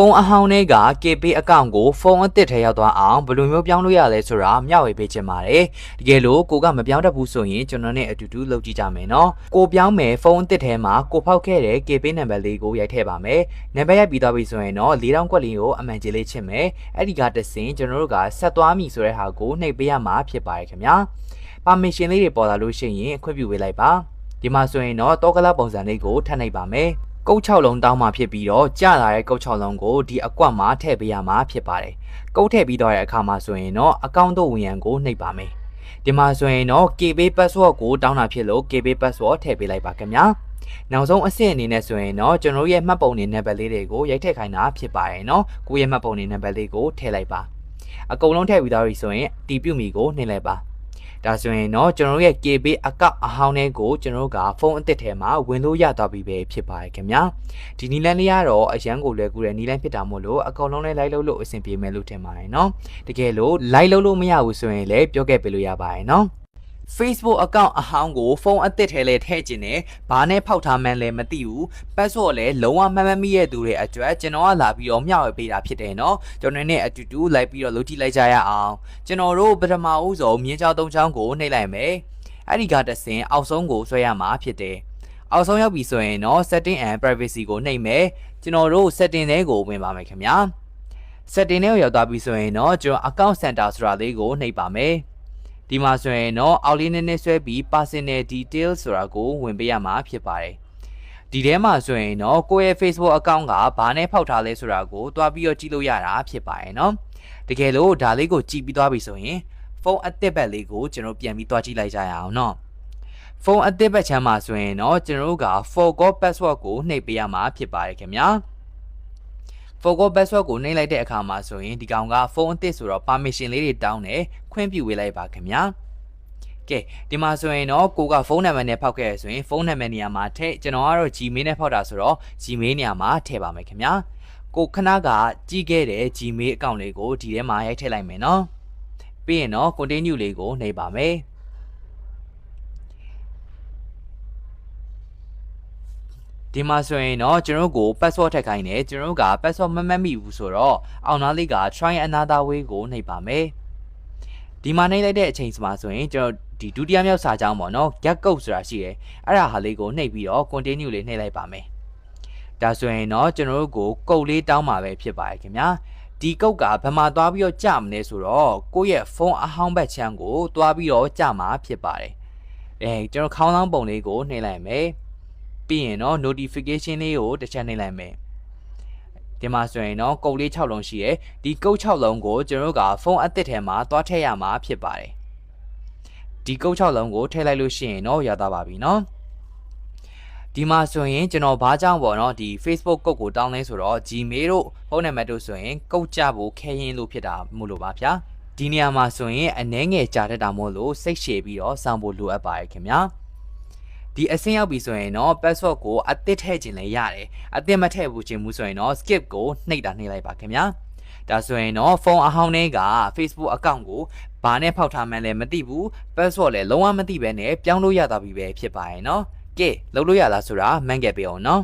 ဖုန်းအဟောင်းတွေက KB အကောင့်ကိုဖုန်းအသစ်ထဲရောက်သွားအောင်ဘယ်လိုမျိုးပြောင်းလို့ရလဲဆိုတာမျှဝေပေးချင်ပါတယ်တကယ်လို့ကိုကမပြောင်းတတ်ဘူးဆိုရင်ကျွန်တော်နဲ့အတူတူလုပ်ကြည့်ကြမယ်နော်ကိုပြောင်းမယ်ဖုန်းအသစ်ထဲမှာကိုဖောက်ခဲ့တဲ့ KB နံပါတ်လေးကိုရိုက်ထည့်ပါမယ်နံပါတ်ရိုက်ပြီးသွားပြီဆိုရင်တော့၄တောင်ကွက်လေးကိုအမှန်ကြီးလေးချစ်မယ်အဲ့ဒီကတဆင်ကျွန်တော်တို့ကဆက်သွားပြီဆိုတဲ့ဟာကိုနှိပ်ပေးရမှာဖြစ်ပါတယ်ခင်ဗျာ permission လေးတွေပေါ်လာလို့ရှိရင်ခွင့်ပြုပေးလိုက်ပါဒီမှာဆိုရင်တော့တောကလာပုံစံလေးကိုထပ်နှိပ်ပါမယ်ကုတ်6လုံးတောင်းမှဖြစ်ပြီးတော့ကြလာတဲ့ကုတ်6လုံးကိုဒီအကွက်မှာထည့်ပေးရမှာဖြစ်ပါတယ်။ကုတ်ထည့်ပြီးတော့တဲ့အခါမှာဆိုရင်တော့အကောင့်တို့ဝင်ရန်ကိုနှိပ်ပါမယ်။ဒီမှာဆိုရင်တော့ KB password ကိုတောင်းတာဖြစ်လို့ KB password ထည့်ပေးလိုက်ပါခင်ဗျာ။နောက်ဆုံးအဆင့်အနေနဲ့ဆိုရင်တော့ကျွန်တော်ရဲ့မှတ်ပုံနေနံပါတ်လေးတွေကိုရိုက်ထည့်ခိုင်းတာဖြစ်ပါတယ်နော်ကိုယ့်ရဲ့မှတ်ပုံနေနံပါတ်လေးကိုထည့်လိုက်ပါအကုန်လုံးထည့်ပြီးသားပြီဆိုရင်တီးပြုတ်မီကိုနှိမ့်လိုက်ပါ ဒါဆိုရင်တော့ကျွန်တော်တို့ရဲ့ KB အကောင့်အဟောင်းတွေကိုကျွန်တော်တို့ကဖုန်းအသစ်ထဲမှာဝင်လို့ရသွားပြီပဲဖြစ်ပါတယ်ခင်ဗျာဒီနီလန်းလေးကတော့အရန်ကိုလွယ်ကူတဲ့နီလန်းဖြစ်တာမို့လို့အကောင်လုံးလေးလိုက်လို့လို့အဆင်ပြေမယ်လို့ထင်ပါတယ်နော်တကယ်လို့လိုက်လို့လို့မရဘူးဆိုရင်လည်းပြောခဲ့ပေးလို့ရပါတယ်နော် Facebook account အဟောင်းကိုဖုန်းအသစ်ထဲလဲထည့်ခြင်းနဲ့ဘာနဲ့ဖောက်ထားမှန်းလဲမသိဘူး password လဲလုံးဝမှန်မှန်မိရဲ့သူတွေအတွက်ကျွန်တော်ကလာပြီးတော့မျှဝေပေးတာဖြစ်တယ်နော်ကျွန်တော်နဲ့အတူတူလိုက်ပြီးတော့လုပ်ကြည့်လိုက်ကြရအောင်ကျွန်တော်တို့ပထမဦးဆုံးမြင်းချောင်းသုံးချောင်းကိုနှိပ်လိုက်မယ်အဲ့ဒီကတဆင်အောက်ဆုံးကိုဆွဲရမှာဖြစ်တယ်အောက်ဆုံးရောက်ပြီဆိုရင်တော့ setting and privacy ကိုနှိပ်မယ်ကျွန်တော်တို့ setting ထဲကိုဝင်ပါမယ်ခင်ဗျာ setting ထဲကိုရောက်သွားပြီဆိုရင်တော့ကျွန်တော် account center ဆိုတာလေးကိုနှိပ်ပါမယ် ဒီမှာဆိုရင်တော့အောက်လေးနည်းနည်းဆွဲပြီး personal details ဆိုတာကိုဝင်ပေးရမှာဖြစ်ပါတယ်ဒီထဲမှာဆိုရင်တော့ကိုယ့်ရဲ့ Facebook account ကဘာနဲ့ဖောက်ထားလဲဆိုတာကိုတွားပြီးတော့ကြည့်လို့ရတာဖြစ်ပါတယ်เนาะတကယ်လို့ဒါလေးကိုကြည့်ပြီးသွားပြီဆိုရင်ဖုန်းအသစ်ဘက်လေးကိုကျွန်တော်ပြန်ပြီးတွားကြည့်လိုက်ကြရအောင်เนาะဖုန်းအသစ်ဘက်ချမ်းမှာဆိုရင်တော့ကျွန်တော်တို့က forgot password ကိုနှိပ်ပေးရမှာဖြစ်ပါတယ်ခင်ဗျာ forgot password ကိုနှိပ်လိုက်တဲ့အခါမှာဆိုရင်ဒီကောင်ကဖုန်းအသစ်ဆိုတော့ permission လေးတွေတောင်းတယ်ခွင့်ပြုပေးလိုက်ပါခင်ဗျာကဲဒီမှာဆိုရင်တော့ကိုကဖုန်းနံပါတ်နဲ့ဖောက်ခဲ့ရဆိုရင်ဖုန်းနံပါတ်နေရာမှာထည့်ကျွန်တော်ကတော့ Gmail နဲ့ဖောက်တာဆိုတော့ Gmail နေရာမှာထည့်ပါမယ်ခင်ဗျာကိုခဏကကြီးခဲ့တဲ့ Gmail အကောင့်လေးကိုဒီထဲမှာရိုက်ထည့်လိုက်မယ်နော်ပြီးရင်တော့ continue လေးကိုနှိပ်ပါမယ် ဒီမှာဆိုရင်တော့ကျွန်တော်တို့ကို password ထည့်ခိုင်းတယ်ကျွန်တော်တို့က password မမှတ်မိဘူးဆိုတော့အောင်သားလေးက try another way ကိုနှိပ်ပါမယ်ဒီမှာနှိပ်လိုက်တဲ့အချိန်စမှာဆိုရင်ကျွန်တော်ဒီဒုတိယမြောက်စာကြောင်းပေါ့နော် get code ဆိုတာရှိတယ်အဲ့ဒါဟာလေးကိုနှိပ်ပြီးတော့ continue လေးနှိပ်လိုက်ပါမယ်ဒါဆိုရင်တော့ကျွန်တော်တို့ကိုကုတ်လေးတောင်းမှာပဲဖြစ်ပါတယ်ခင်ဗျာဒီကုတ်ကဘယ်မှာသွားပြီးတော့ကြာမလဲဆိုတော့ကိုယ့်ရဲ့ဖုန်းအဟောင်းဘက်ချမ်းကိုသွားပြီးတော့ကြာမှာဖြစ်ပါတယ်အဲကျွန်တော်ခေါင်းလောင်းပုံလေးကိုနှိပ်လိုက်မယ် ပြီးရင်တော့ notification လေးကိုတစ်ချက်နှိပ်လိုက်မယ်ဒီမှာဆိုရင်တော့ကုတ်လေး6လုံးရှိရယ်ဒီကုတ်6လုံးကိုကျွန်တော်တို့ကဖုန်းအသစ်ထဲမှာသွားထည့်ရမှာဖြစ်ပါတယ်ဒီကုတ်6လုံးကိုထည့်လိုက်လို့ရှိရင်တော့ရသွားပါပြီเนาะဒီမှာဆိုရင်ကျွန်တော်ဘာကြောင့်ပေါ့နော်ဒီ Facebook ကုတ်ကိုတောင်းလဲဆိုတော့ Gmail တို့ဖုန်းနံပါတ်တို့ဆိုရင်ကုတ်ကြဖို့ခဲရင်လို့ဖြစ်တာမို့လို့ပါဗျာဒီနေရာမှာဆိုရင်အနှဲငယ်ကြာတတ်တာမို့လို့စိတ်ရှည်ပြီးတော့စောင့်ဖို့လိုအပ်ပါတယ်ခင်ဗျာ ဒီအဆင့်ရောက်ပြီဆိုရင်တော့ password ကိုအသစ်ထည့်ခြင်းလည်းရတယ်အသစ်မထည့်ဘူးခြင်းမှုဆိုရင်တော့ skip ကိုနှိပ်တာနှိပ်လိုက်ပါခင်ဗျာဒါဆိုရင်တော့ဖုန်းအဟောင်းထဲက Facebook account ကိုဘာနဲ့ဖောက်ထားမှန်းလည်းမသိဘူး password လည်းလုံးဝမသိဘဲနဲ့ပြောင်းလို့ရတာပြီပဲဖြစ်ပါရဲ့နော်ကဲလောက်လို့ရလားဆိုတာမှန်ခဲ့ပြီအောင်နော်